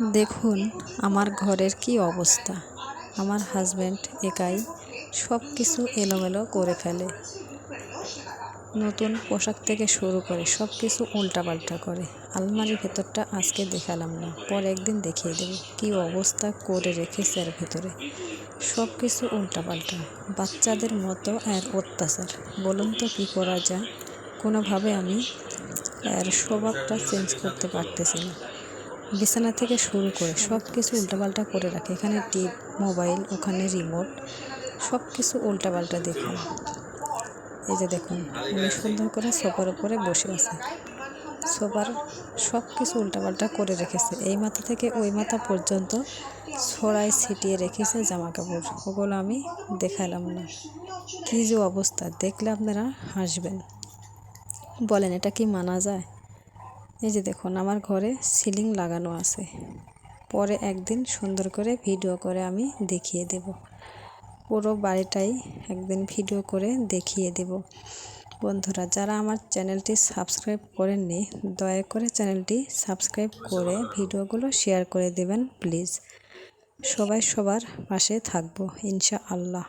দেখুন, আমার ঘরের কি অবস্থা। আমার হাজব্যান্ড একাই সব কিছু এলোমেলো করে ফেলে। নতুন পোশাক থেকে শুরু করে সব কিছু উল্টাপাল্টা করে। আলমারির ভেতরটা আজকে দেখালাম না, পরে একদিন দেখিয়ে দেবো কী অবস্থা করে রেখেছে এর ভেতরে। সব কিছু উল্টাপাল্টা, বাচ্চাদের মতো এর অত্যাচার। বলুন তো কী করা যায়? কোনোভাবে আমি এর স্বভাবটা চেঞ্জ করতে পারতেছি না। বিছানা থেকে শুরু করে সব কিছু উল্টাপাল্টা করে রাখে। এখানে টিপ, মোবাইল, ওখানে রিমোট সব কিছু উল্টাপাল্টা দেখুন এই যে দেখুন, উনি সুন্দর করে সোফার উপরে বসে আছে। সোফার সব কিছু উল্টাপাল্টা করে রেখেছে। এই মাথা থেকে ওই মাথা পর্যন্ত ছড়াই ছিটিয়ে রেখেছে জামা কাপড় ওগুলো আমি দেখালাম না। কী যে অবস্থা, দেখলে আপনারা হাসবেন। বলেন, এটা কি মানা যায়? এই যে দেখুন, আমার ঘরে সিলিং লাগানো আছে। পরে একদিন সুন্দর করে ভিডিও করে আমি দেখিয়ে দেব। পুরো বাড়িটাই একদিন ভিডিও করে দেখিয়ে দেব। বন্ধুরা, যারা আমার চ্যানেলটি সাবস্ক্রাইব করেননি, দয়া করে চ্যানেলটি সাবস্ক্রাইব করে ভিডিওগুলো শেয়ার করে দেবেন, প্লিজ। সবাই সবার পাশে থাকব ইনশা আল্লাহ